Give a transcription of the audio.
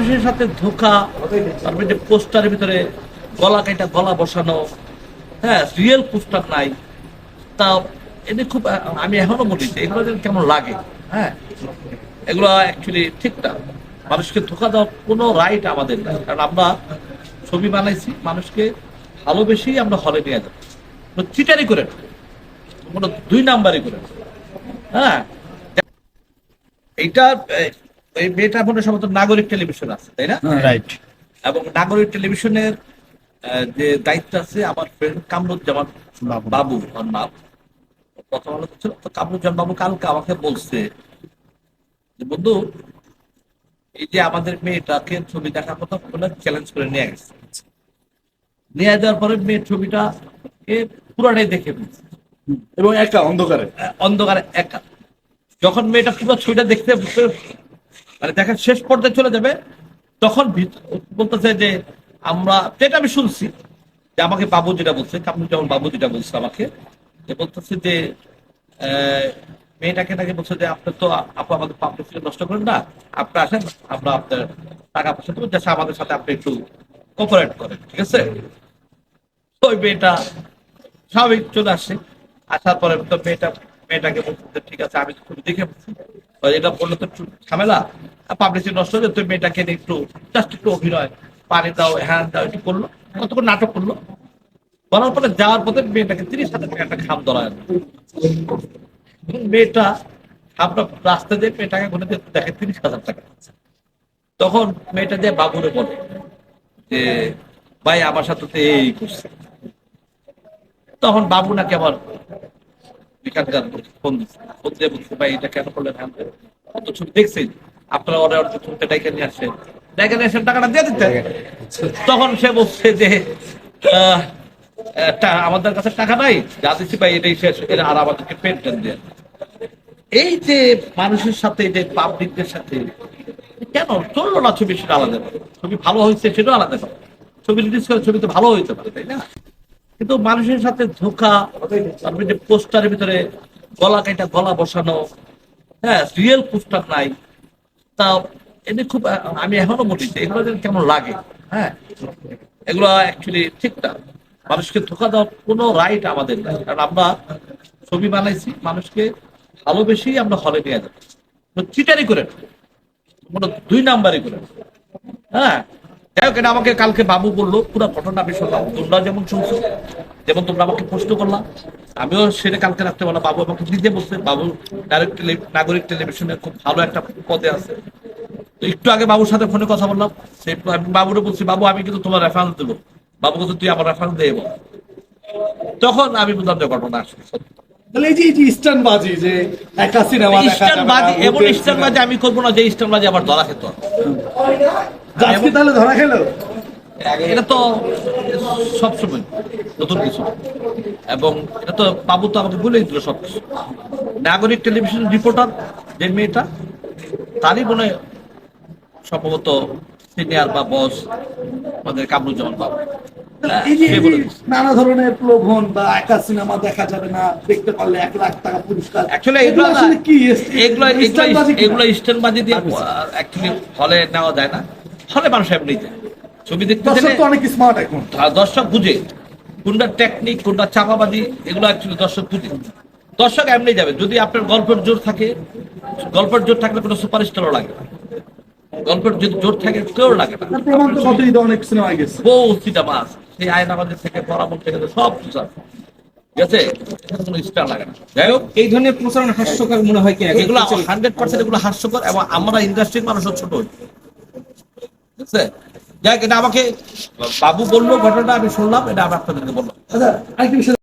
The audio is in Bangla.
মানুষের সাথে ধোকা, তারপরে যে পোস্টারের ভিতরে গলা কেটে গলা বসানো হ্যাঁ রিয়েল পোস্টার নাই। তা এটা খুব আমি এখনও বলি যে এগুলো কেমন লাগে হ্যাঁ। এগুলো অ্যাকচুয়ালি ঠিক না। মানুষকে ধোকা দেওয়ার কোনো রাইট আমাদের নাই। কারণ আমরা ছবি বানাইছি, মানুষকে ভালোবেসেই আমরা হলে নিয়ে যাব। চিটারি করে দুই নাম্বারই করে হ্যাঁ। এইটা এই মেয়েটা মনে সম্ভবত নাগরিক টেলিভিশন আছে তাই না? রাইট এবং নাগরিক টেলিভিশনের যে দায়িত্ব আছে আমার ফ্রেন্ড কামরুজ্জামান বাবু। ওর নাম প্রথম আলো ছিল তো কামরুজ্জামান বাবু কালকে আমাকে বলছে যে বন্ধু এই যে আমাদের মেয়েটাকে ছবি দেখার কথা বলে চ্যালেঞ্জ করে নিয়ে গেছে। নিয়ে যাওয়ার পরে মেয়ের ছবিটা এ পুরাটাই দেখে ফেলছে। এবং একটা অন্ধকারে। অন্ধকারে একা। যখন মেয়েটা পুরো ছবিটা দেখতে মানে দেখার শেষ পর্যায়ে চলে যাবে, তখন বলতেছে যে আমরা, যেটা আমি শুনছি, যে আমাকে বাবু যেটা বলছে কামরুজ্জামান বাবু যেটা বলছে আমাকে, যে বলতেছে যে মেয়েটাকে নাকি বলছে যে আপনি তো আপু আমাদের পাবলিক নষ্ট করেন না, আপনি আসেন, আমরা আপনার টাকা পয়সা দেবো যাতে আমাদের সাথে আপনি একটু কোপারেট করেন, ঠিক আছে? তো ওই মেয়েটা স্বাভাবিক চলে আসছে আসার পরে তো মেয়েটা, মেয়েটাকে বলছে ঠিক আছে, আমি দেখে এটা বললে তো ঝামেলা পাবলিসিটি নষ্ট হয়ে তুই মেয়েটাকে একটু জাস্ট একটু অভিনয়, পানি দাও, হ্যান দাও, একটু করল কতক্ষণ নাটক করল? বলার পরে যাওয়ার পথে মেয়েটাকে তিরিশ হাজার টাকা একটা খাম ধরা মেয়েটা খামটা রাস্তা দিয়ে মেয়েটাকে ঘুরে দেখে তিরিশ হাজার টাকা তখন মেয়েটা যে বাবুরে বলে যে, ভাই, আমার সাথে তো এই করছে। তখন বাবু নাকি আবার এখানকার ফোন দিচ্ছে। ফোন দিয়ে বলছে, ভাই, এটা কেন করলেন? হ্যাঁ কত ছবি দেখছেন আপনারা অর্ডার ছবিটা ডাইকে নিয়ে আসছেন ডাইকে নিয়ে আসেন টাকাটা দিয়ে দিতে। তখন সে বলছে যে আমাদের কাছে টাকা নাই, যা দিচ্ছি ভাই, এটাই শেষ। এরা আর আমাদেরকে পেনশন দিয়ে এই যে মানুষের সাথে যে পাবলিকদের সাথে, কেন? চলল না ছবি সেটা আলাদা। ছবি ভালো হয়েছে সেটাও আলাদা ছবি রিলিজ করে ছবি তো ভালো হইতে পারে তাই না? কিন্তু মানুষের সাথে ধোকা, তারপরে যে পোস্টারের ভিতরে গলা কেটে গলা বসানো হ্যাঁ রিয়েল পোস্টার নাই। তা এটা খুব আমি এখনও বলি যে এগুলো কেমন লাগে হ্যাঁ? এগুলো অ্যাকচুয়ালি ঠিক না মানুষকে ধোকা দেওয়ার কোনো রাইট আমাদের নাই। কারণ আমরা ছবি বানাইছি, মানুষকে ভালোবেসেই আমরা হলে নিয়ে যাব চিটারি করে কোনো দুই নাম্বারই করে। হ্যাঁ? যাই হোক এটা আমাকে কালকে বাবু বলল পুরো ঘটনা আমি শুনলাম। তোমরা যেমন শুনছো যেমন তোমরা আমাকে প্রশ্ন করলাম আমিও সেটা কালকে রাখতে বললাম বাবু আমাকে নিজে বলছে। বাবু ডাইরেক্ট নাগরিক টেলিভিশনে খুব ভালো একটা পদে আছে। তো একটু আগে বাবুর সাথে ফোনে কথা বললাম সেই আমি বাবুরে বলছি বাবু আমি কিন্তু তোমার রেফারেন্স দেবো। বাবু কিন্তু তুই আমার রেফারেন্স দিয়ে তখন আমি বুঝলাম যে ঘটনা আসলে সত্যি। আমি করব না যে ইস্টার্ন বাজি আবার ধরা খেত আজকে তাহলে ধরা খেলো? এটা তো সবসময় নতুন কিছু। এবং এটা তো বাবু তো আমাকে বলেই দিল সব কিছু। নাগরিক টেলিভিশন রিপোর্টার যে মেয়েটা তারই মনে সম্ভবত সিনিয়র বা বস আমাদের কামরুজ্জামান বাবু। হ্যাঁ। নানা ধরনের প্রলোভন বা একা সিনেমা দেখা যাবে না দেখতে পারলে এক লাখ টাকা পুরস্কার। এগুলো এগুলো আসলে কি? এগুলো ইস্টার্ন বাজি কি? এগুলো ইস্টার্ন বাজি দিয়ে হলে নেওয়া যায় না। মানুষ এমনি যায় ছবি দেখতে দর্শক তো অনেক স্মার্ট এখন। দর্শক বুঝে কোনটা টেকনিক কোনটা চাপাবাজি এগুলো অ্যাকচুয়ালি দর্শক বুঝে। দর্শক এমনি যাবে যদি আপনার গল্পের জোর থাকে গল্পের জোর থাকলে কোনো সুপারস্টারও লাগে না। গল্পের যদি জোর থাকে কেউ লাগে না। অনেক সিনেমায় গেছে। বহু সিনেমা আছে। সেই আয়নাবাদের থেকে পরামর্শ থেকে সব কিছু আছে। এই ধরনের প্রচারণা হাস্যকর মনে হয় কি? এখন? এগুলো হান্ড্রেড পার্সেন্ট এগুলো হাস্যকর এবং আমরা ইন্ডাস্ট্রির মানুষও ছোট। যাই এটা আমাকে বাবু বলল, ঘটনাটা আমি শুনলাম, এটা আমি আপনাদেরকে বললাম। আচ্ছা আরেকটি বিষয়